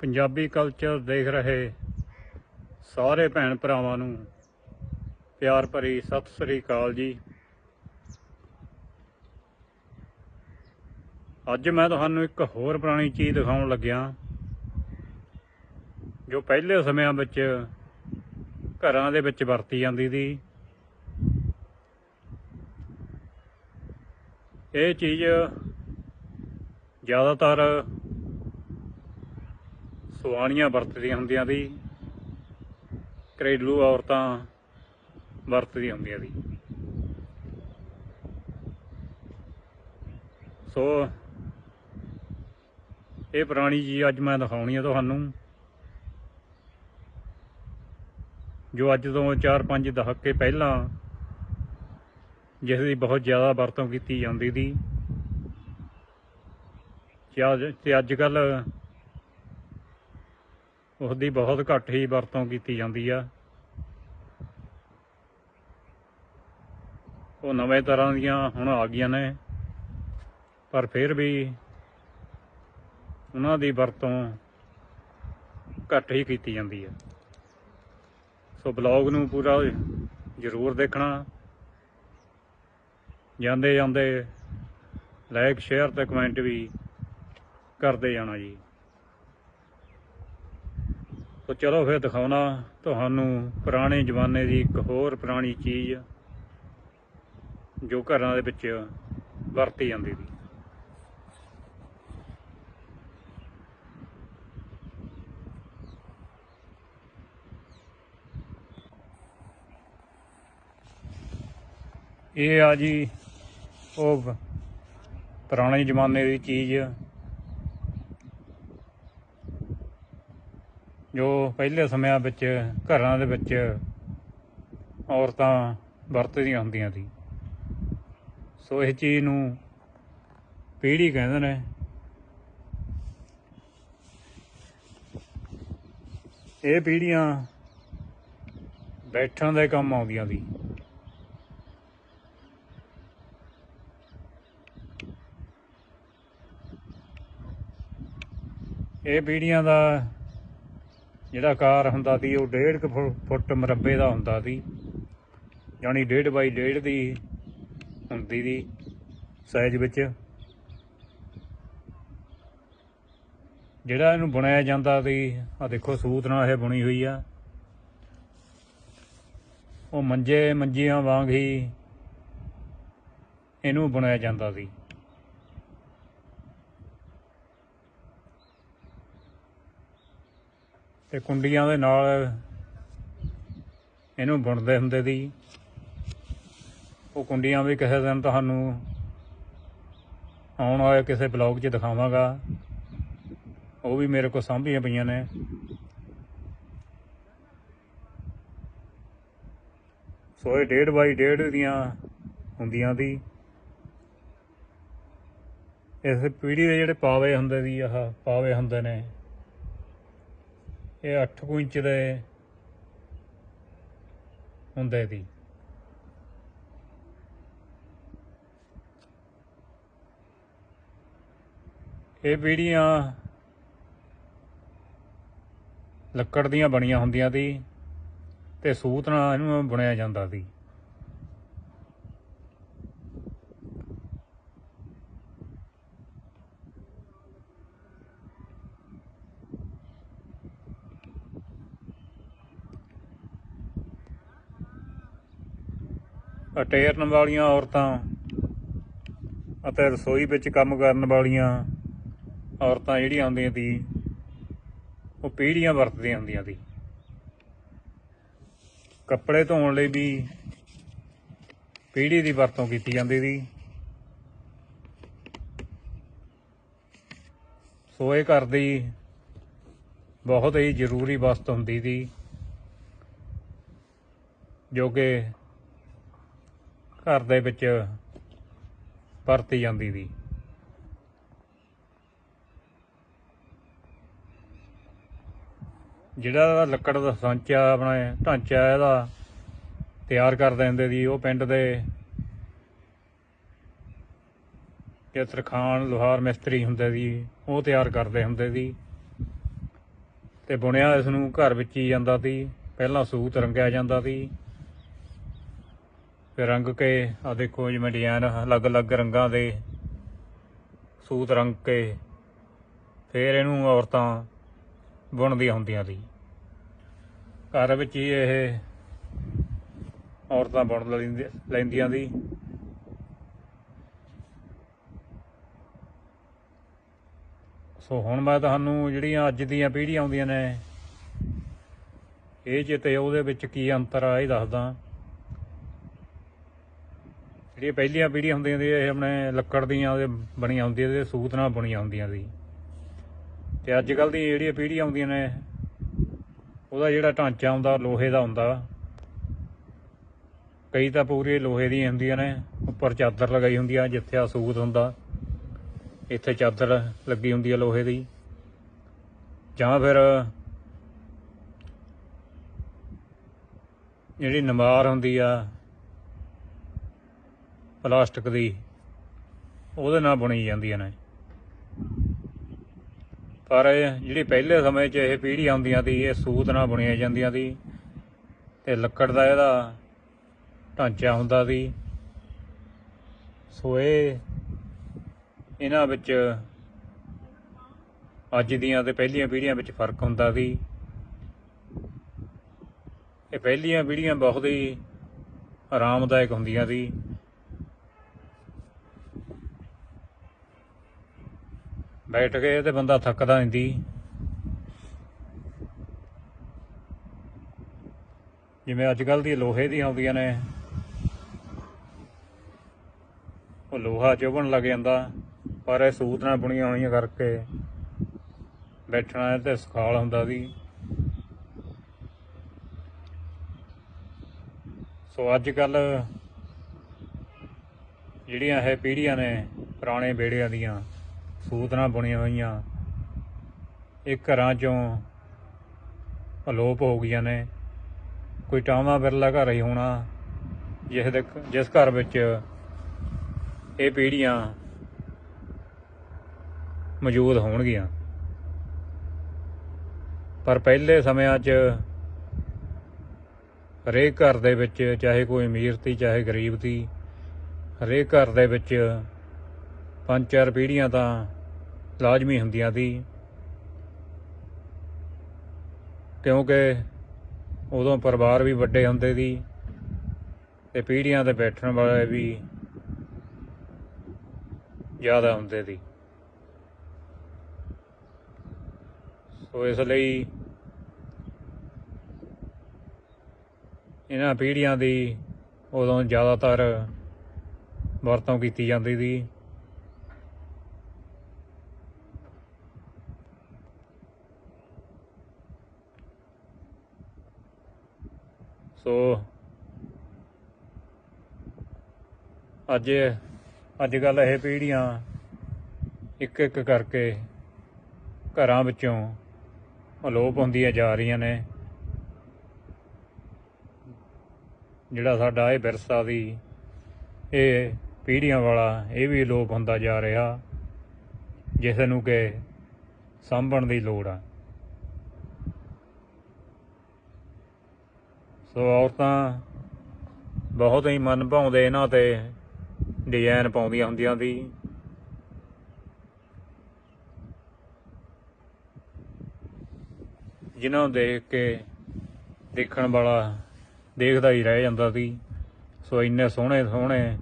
Punjabi culture ਦੇਖ ਰਹੇ ਸਾਰੇ ਭੈਣ ਭਰਾਵਾਂ ਨੂੰ ਪਿਆਰ ਭਰੀ ਸਤਿ ਸ੍ਰੀ ਅਕਾਲ ਜੀ। ਅੱਜ ਮੈਂ ਤੁਹਾਨੂੰ ਇੱਕ ਹੋਰ ਪੁਰਾਣੀ ਚੀਜ਼ ਦਿਖਾਉਣ ਲੱਗਿਆ, ਜੋ ਪਹਿਲੇ ਸਮਿਆਂ ਵਿੱਚ ਘਰਾਂ ਦੇ ਵਿੱਚ ਵਰਤੀ ਜਾਂਦੀ ਸੀ। ਇਹ ਚੀਜ਼ ਜ਼ਿਆਦਾਤਰ ਸੁਆਣੀਆਂ ਵਰਤਦੀਆਂ ਹੁੰਦੀਆਂ ਸੀ। ਘਰੇਲੂ ਔਰਤਾਂ ਵਰਤਦੀਆਂ ਹੁੰਦੀਆਂ ਸੀ। ਸੋ, ਇਹ ਪੁਰਾਣੀ ਚੀਜ਼ ਅੱਜ ਮੈਂ ਦਿਖਾਉਣੀ ਆ ਤੁਹਾਨੂੰ। ਜੋ ਅੱਜ ਤੋਂ 4-5 ਦਹਾਕੇ ਪਹਿਲਾਂ ਜਿਸ ਦੀ ਬਹੁਤ ਜ਼ਿਆਦਾ ਵਰਤੋਂ ਕੀਤੀ ਜਾਂਦੀ ਸੀ। ਤੇ ਅੱਜ- ਤੇ ਅੱਜ ਕੱਲ ਉਸ ਦੀ ਬਹੁਤ ਘੱਟ ਹੀ ਵਰਤੋਂ ਕੀਤੀ ਜਾਂਦੀ ਆ। ਉਹ ਨਵੇਂ ਤਰ੍ਹਾਂ ਦੀਆਂ ਹੁਣ ਆ ਗਈਆਂ ਨੇ, ਪਰ ਫਿਰ ਵੀ ਉਹਨਾਂ ਦੀ ਵਰਤੋਂ ਘੱਟ ਹੀ ਕੀਤੀ ਜਾਂਦੀ ਹੈ ਸੋ ਬਲੌਗ ਨੂੰ ਪੂਰਾ ਜ਼ਰੂਰ ਦੇਖਣਾ। ਜਾਂਦੇ ਜਾਂਦੇ ਲਾਈਕ ਸ਼ੇਅਰ ਤੇ ਕਮੈਂਟ ਵੀ ਕਰਦੇ ਜਾਣਾ ਜੀ। ਸੋ ਚਲੋ ਫਿਰ ਦਿਖਾਉਣਾ ਤੁਹਾਨੂੰ ਪੁਰਾਣੇ ਜ਼ਮਾਨੇ ਦੀ ਇੱਕ ਹੋਰ ਪੁਰਾਣੀ ਚੀਜ਼ ਜੋ ਘਰਾਂ ਦੇ ਵਿੱਚ ਵਰਤੀ ਜਾਂਦੀ ਸੀ। ਇਹ ਆ ਜੀ ਉਹ ਪੁਰਾਣੇ ਜ਼ਮਾਨੇ ਦੀ ਚੀਜ਼ ਜੋ ਪਹਿਲੇ ਸਮਿਆਂ ਵਿੱਚ ਘਰਾਂ ਦੇ ਵਿੱਚ ਔਰਤਾਂ ਵਰਤਦੀਆਂ ਹੁੰਦੀਆਂ ਸੀ। ਸੋ ਇਹ ਚੀਜ਼ ਨੂੰ ਪੀੜੀ ਕਹਿੰਦੇ ਨੇ। ਇਹ ਪੀੜੀਆਂ ਬੈਠਣ ਦੇ ਕੰਮ ਆਉਂਦੀਆਂ ਸੀ। ਇਹ ਪੀੜੀਆਂ ਦਾ ਜਿਹੜਾ ਆਕਾਰ ਹੁੰਦਾ ਸੀ, ਉਹ 1.5 ਫੁੱਟ ਮਰੱਬੇ ਦਾ ਹੁੰਦਾ ਸੀ। ਯਾਨੀ 1.5 ਬਾਈ 1.5 ਦੀ ਹੁੰਦੀ ਦੀ ਸਾਈਜ਼ ਵਿੱਚ। ਜਿਹੜਾ ਇਹਨੂੰ ਬੁਣਿਆ ਜਾਂਦਾ ਸੀ ਆ ਦੇਖੋ ਸੂਤ ਨਾਲ ਇਹ ਬੁਣੀ ਹੋਈ ਆ। ਉਹ ਮੰਜੇ ਮੰਜੀਆਂ ਵਾਂਗ ਹੀ ਇਹਨੂੰ ਬੁਣਿਆ ਜਾਂਦਾ ਸੀ। ਤੇ ਕੁੰਡੀਆਂ ਦੇ ਨਾਲ ਇਹਨੂੰ ਬੁਣਦੇ ਹੁੰਦੇ ਸੀ। ਉਹ ਕੁੰਡੀਆਂ ਵੀ ਕਿਸੇ ਦਿਨ ਤੁਹਾਨੂੰ ਆਉਣ ਵਾਲੇ ਕਿਸੇ ਬਲੌਗ 'ਚ ਦਿਖਾਵਾਂਗਾ। ਉਹ ਵੀ ਮੇਰੇ ਕੋਲ ਸਾਂਭੀਆਂ ਪਈਆਂ ਨੇ। ਸੋ ਇਹ ਡੇਢ ਬਾਈ ਡੇਢ ਦੀਆਂ ਹੁੰਦੀਆਂ ਦੀ ਇਸ ਪੀੜੀ ਦੇ ਜਿਹੜੇ ਪਾਵੇ ਹੁੰਦੇ ਸੀ, ਆਹ ਪਾਵੇ ਹੁੰਦੇ ਨੇ। ਇਹ 8 ਇੰਚ ਦੇ ਹੁੰਦੇ ਸੀ। ਇਹ ਪੀੜੀਆਂ ਲੱਕੜ ਦੀਆਂ ਬਣੀਆਂ ਹੁੰਦੀਆਂ ਸੀ ਤੇ ਸੂਤ ਨਾਲ ਇਹਨੂੰ ਬੁਣਿਆ ਜਾਂਦਾ ਸੀ। ਅਟੇਰਨ ਵਾਲੀਆਂ ਔਰਤਾਂ ਅਤੇ ਰਸੋਈ ਵਿੱਚ ਕੰਮ ਕਰਨ ਵਾਲੀਆਂ ਔਰਤਾਂ ਜਿਹੜੀਆਂ ਹੁੰਦੀਆਂ ਸੀ, ਉਹ ਪੀੜੀਆਂ ਵਰਤਦੀਆਂ ਹੁੰਦੀਆਂ ਸੀ। ਕੱਪੜੇ ਧੋਣ ਲਈ ਵੀ ਪੀੜੀ ਦੀ ਵਰਤੋਂ ਕੀਤੀ ਜਾਂਦੀ ਸੀ। ਸੋਏ ਘਰ ਦੀ ਬਹੁਤ ਹੀ ਜ਼ਰੂਰੀ ਵਸਤ ਹੁੰਦੀ ਸੀ, ਜੋ ਕਿ ਘਰ ਦੇ ਵਿੱਚ ਵਰਤੀ ਜਾਂਦੀ ਸੀ। ਜਿਹੜਾ ਲੱਕੜ ਦਾ ਸਾਂਚਾ ਆਪਣਾ ਢਾਂਚਾ ਇਹਦਾ ਤਿਆਰ ਕਰ ਦਿੰਦੇ ਸੀ ਉਹ ਪਿੰਡ ਦੇ। ਕਿ ਤਰਖਾਨ ਲੋਹਾਰ ਮਿਸਤਰੀ ਹੁੰਦੇ ਸੀ, ਉਹ ਤਿਆਰ ਕਰਦੇ ਹੁੰਦੇ ਸੀ। ਤੇ ਬੁਣਿਆ ਇਸ ਨੂੰ ਘਰ ਵਿੱਚ ਹੀ ਜਾਂਦਾ ਸੀ। ਪਹਿਲਾਂ ਸੂਤ ਰੰਗਿਆ ਜਾਂਦਾ ਸੀ। ਫਿਰ ਰੰਗ ਕੇ ਆ ਦੇਖੋ ਜਿਵੇਂ ਡਿਜ਼ਾਈਨ ਅਲੱਗ-ਅਲੱਗ ਰੰਗਾਂ ਦੇ ਸੂਤ ਰੰਗ ਕੇ, ਫਿਰ ਇਹਨੂੰ ਔਰਤਾਂ ਬੁਣਦੀਆਂ ਹੁੰਦੀਆਂ ਸੀ। ਘਰ ਵਿੱਚ ਹੀ ਇਹ ਔਰਤਾਂ ਬੁਣ ਲੈਂਦੀ- ਲੈਂਦੀਆਂ ਸੀ। ਸੋ ਹੁਣ ਮੈਂ ਤੁਹਾਨੂੰ ਜਿਹੜੀਆਂ ਅੱਜ ਦੀਆਂ ਪੀੜ੍ਹੀਆਂ ਆਉਂਦੀਆਂ ਨੇ, ਇਹ 'ਚ ਤੇ ਉਹਦੇ ਵਿੱਚ ਕੀ ਅੰਤਰ ਆ ਇਹ ਦੱਸਦਾ। ਜਿਹੜੀਆਂ ਪਹਿਲੀਆਂ ਪੀੜ੍ਹੀਆਂ ਹੁੰਦੀਆਂ ਸੀ, ਇਹ ਆਪਣੇ ਲੱਕੜ ਦੀਆਂ ਉਹਦੇ ਬਣੀਆਂ ਹੁੰਦੀਆਂ ਤੇ ਸੂਤ ਨਾਲ ਬੁਣੀਆਂ ਹੁੰਦੀਆਂ ਸੀ। ਤੇ ਅੱਜ ਕੱਲ ਦੀ ਜਿਹੜੀਆਂ ਪੀੜ੍ਹੀਆਂ ਆਉਂਦੀਆਂ ਨੇ, ਉਹਦਾ ਜਿਹੜਾ ਢਾਂਚਾ ਹੁੰਦਾ, ਲੋਹੇ ਦਾ ਹੁੰਦਾ। ਕਈ ਤਾਂ ਪੂਰੀ ਲੋਹੇ ਦੀਆਂ ਹੁੰਦੀਆਂ ਨੇ, ਉੱਪਰ ਚਾਦਰ ਲਗਾਈ ਹੁੰਦੀ ਆ, ਜਿੱਥੇ ਆ ਸੂਤ ਹੁੰਦਾ, ਇੱਥੇ ਚਾਦਰ ਲੱਗੀ ਹੁੰਦੀ ਆ ਲੋਹੇ ਦੀ। ਜਾਂ ਫਿਰ ਜਿਹੜੀ ਨਮਾਰ ਹੁੰਦੀ ਆ ਪਲਾਸਟਿਕ ਦੀ, ਉਹਦੇ ਨਾਲ ਬੁਣੀ ਜਾਂਦੀਆਂ ਨੇ। ਪਰ ਜਿਹੜੀ ਪਹਿਲੇ ਸਮੇਂ 'ਚ ਇਹ ਪੀੜ੍ਹੀ ਆਉਂਦੀਆਂ ਸੀ, ਇਹ ਸੂਤ ਨਾਲ ਬੁਣੀਆਂ ਜਾਂਦੀਆਂ ਸੀ ਤੇ ਲੱਕੜ ਦਾ ਇਹਦਾ ਢਾਂਚਾ ਹੁੰਦਾ ਸੀ। ਸੋ ਇਹ ਇਹਨਾਂ ਵਿੱਚ ਅੱਜ ਦੀਆਂ ਤੇ ਪਹਿਲੀਆਂ ਪੀੜ੍ਹੀਆਂ ਵਿੱਚ ਫ਼ਰਕ ਹੁੰਦਾ ਸੀ। ਇਹ ਪਹਿਲੀਆਂ ਪੀੜ੍ਹੀਆਂ ਬਹੁਤ ਹੀ ਆਰਾਮਦਾਇਕ ਹੁੰਦੀਆਂ ਸੀ। ਬੈਠ ਕੇ ਤੇ ਬੰਦਾ ਥੱਕਦਾ ਨਹੀਂ ਸੀ। ਜਿਵੇਂ ਅੱਜ ਕੱਲ ਦੀ ਲੋਹੇ ਦੀ ਆਉਂਦੀਆਂ ਨੇ। ਉਹ ਲੋਹਾ ਚੁਭਣ ਲੱਗ ਜਾਂਦਾ, ਪਰ ਇਹ ਸੂਤ ਨਾਲ ਬੁਣੀਆਂ ਹੋਈਆਂ ਕਰਕੇ ਬੈਠਣਾ ਤੇ ਸਖਾਲ ਹੁੰਦਾ ਸੀ। ਸੋ ਅੱਜ ਕੱਲ ਜਿਹੜੀਆਂ ਇਹ ਪੀੜ੍ਹੀਆਂ ਨੇ, ਪੁਰਾਣੇ ਬੇੜਿਆਂ ਦੀਆਂ ਸੂਤ ਨਾਲ ਬੁਣੀਆਂ ਹੋਈਆਂ। ਇਹ ਘਰਾਂ ਚੋਂ ਅਲੋਪ ਹੋ ਗਈਆਂ ਨੇ। ਕੋਈ ਟਾਵਾਂ ਬਿਰਲਾ ਘਰ ਹੀ ਹੋਣਾ। ਜਿਸ ਦੇ ਜਿਸ ਘਰ ਵਿੱਚ ਇਹ ਪੀੜ੍ਹੀਆਂ ਮੌਜੂਦ ਹੋਣਗੀਆਂ। ਪਰ ਪਹਿਲੇ ਸਮਿਆਂ 'ਚ ਹਰੇਕ ਘਰ ਦੇ ਵਿੱਚ, ਚਾਹੇ ਕੋਈ ਅਮੀਰ ਸੀ, ਚਾਹੇ ਗਰੀਬ ਸੀ, ਹਰੇਕ ਘਰ ਦੇ ਵਿੱਚ ਪੰਜ ਚਾਰ ਪੀੜ੍ਹੀਆਂ ਤਾਂ ਲਾਜ਼ਮੀ ਹੁੰਦੀਆਂ ਸੀ। ਕਿਉਂਕਿ ਉਦੋਂ ਪਰਿਵਾਰ ਵੀ ਵੱਡੇ ਹੁੰਦੇ ਸੀ ਤੇ ਪੀੜ੍ਹੀਆਂ ਤੇ ਬੈਠਣ ਵਾਲੇ ਵੀ ਜ਼ਿਆਦਾ ਹੁੰਦੇ ਸੀ। ਸੋ ਇਸ ਲਈ ਇਹਨਾਂ ਪੀੜ੍ਹੀਆਂ ਦੀ ਉਦੋਂ ਜ਼ਿਆਦਾਤਰ ਵਰਤੋਂ ਕੀਤੀ ਜਾਂਦੀ ਸੀ। ਸੋ ਅੱਜ ਅੱਜ ਕੱਲ ਇਹ ਪੀੜ੍ਹੀਆਂ ਇੱਕ ਇੱਕ ਕਰਕੇ ਘਰਾਂ ਵਿੱਚੋਂ ਅਲੋਪ ਹੁੰਦੀਆਂ ਜਾ ਰਹੀਆਂ ਨੇ। ਜਿਹੜਾ ਸਾਡਾ ਇਹ ਵਿਰਸਾ ਦੀ ਇਹ ਪੀੜ੍ਹੀਆਂ ਵਾਲਾ ਇਹ ਵੀ ਅਲੋਪ ਹੁੰਦਾ ਜਾ ਰਿਹਾ, ਜਿਸ ਨੂੰ ਕਿ ਸਾਂਭਣ ਦੀ ਲੋੜ ਆ। ਸੋ ਔਰਤਾਂ ਬਹੁਤ ਹੀ ਮਨ ਭਾਉਂਦੇ ਇਹਨਾਂ ਤੇ ਡਿਜ਼ਾਈਨ ਪਾਉਂਦੀਆਂ ਹੁੰਦੀਆਂ ਸੀ। ਜਿਨ੍ਹਾਂ ਨੂੰ ਦੇਖ ਕੇ ਦੇਖਣ ਵਾਲਾ ਦੇਖਦਾ ਹੀ ਰਹਿ ਜਾਂਦਾ ਸੀ। ਸੋ ਇੰਨੇ ਸੋਹਣੇ ਸੋਹਣੇ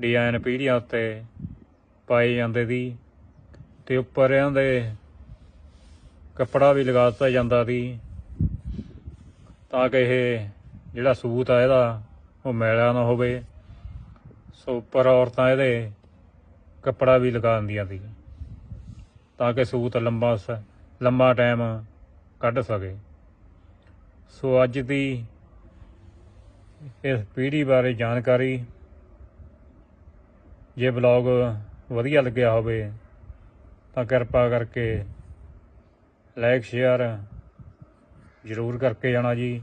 ਡਿਜ਼ਾਈਨ ਪੀੜੀਆਂ ਉੱਤੇ ਪਾਏ ਜਾਂਦੇ ਸੀ ਤੇ ਉੱਪਰ ਇਹਨਾਂ ਦੇ ਕੱਪੜਾ ਵੀ ਲਗਾ ਦਿੱਤਾ ਜਾਂਦਾ ਸੀ। ਤਾਂ ਕਿ ਇਹ ਜਿਹੜਾ ਸੂਤ ਆ ਇਹਦਾ, ਉਹ ਮੈਲਾ ਨਾ ਹੋਵੇ। ਸੋ ਉੱਪਰ ਔਰਤਾਂ ਇਹਦੇ ਕੱਪੜਾ ਵੀ ਲਗਾ ਦਿੰਦੀਆਂ ਸੀ, ਤਾਂ ਕਿ ਸੂਤ ਲੰਬਾ ਸ- ਲੰਬਾ ਟਾਈਮ ਕੱਢ ਸਕੇ। ਸੋ ਅੱਜ ਦੀ ਇਸ ਪੀੜ੍ਹੀ ਬਾਰੇ ਜਾਣਕਾਰੀ, ਜੇ ਬਲੌਗ ਵਧੀਆ ਲੱਗਿਆ ਹੋਵੇ, ਤਾਂ ਕਿਰਪਾ ਕਰਕੇ ਲਾਈਕ ਸ਼ੇਅਰ ਜ਼ਰੂਰ ਕਰਕੇ ਜਾਣਾ ਜੀ।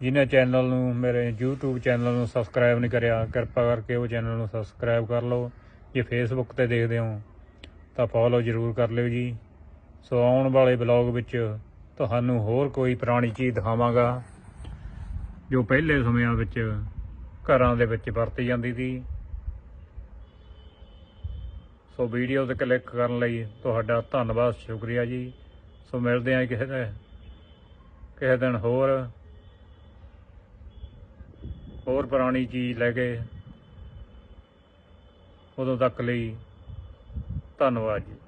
ਜਿਹਨੇ ਚੈਨਲ ਨੂੰ, ਮੇਰੇ YouTube ਚੈਨਲ ਨੂੰ ਸਬਸਕ੍ਰਾਈਬ ਨਹੀਂ ਕਰਿਆ, ਕਿਰਪਾ ਕਰਕੇ ਉਹ ਚੈਨਲ ਨੂੰ ਸਬਸਕ੍ਰਾਈਬ ਕਰ ਲਓ। ਜੇ Facebook ਤੇ ਦੇਖਦੇ ਹੋ, ਤਾਂ ਫੋਲੋ ਜ਼ਰੂਰ ਕਰ ਲਿਓ ਜੀ। ਸੋ ਆਉਣ ਵਾਲੇ ਬਲੌਗ ਵਿੱਚ ਤੁਹਾਨੂੰ ਹੋਰ ਕੋਈ ਪੁਰਾਣੀ ਚੀਜ਼ ਦਿਖਾਵਾਂਗਾ, ਜੋ ਪਹਿਲੇ ਸਮਿਆਂ ਵਿੱਚ ਘਰਾਂ ਦੇ ਵਿੱਚ ਵਰਤੀ ਜਾਂਦੀ ਸੀ। ਸੋ ਵੀਡੀਓ ਤੇ ਕਲਿੱਕ ਕਰਨ ਲਈ ਤੁਹਾਡਾ ਧੰਨਵਾਦ, ਸ਼ੁਕਰੀਆ ਜੀ। ਸੋ ਮਿਲਦੇ ਹਾਂ ਕਿਸੇ ਦਿਨ ਕਿਸੇ ਦਿਨ ਹੋਰ। ਹੋਰ ਪੁਰਾਣੀ ਚੀਜ਼ ਲੈ ਕੇ ਉਦੋਂ ਤੱਕ ਲਈ ਧੰਨਵਾਦ ਜੀ।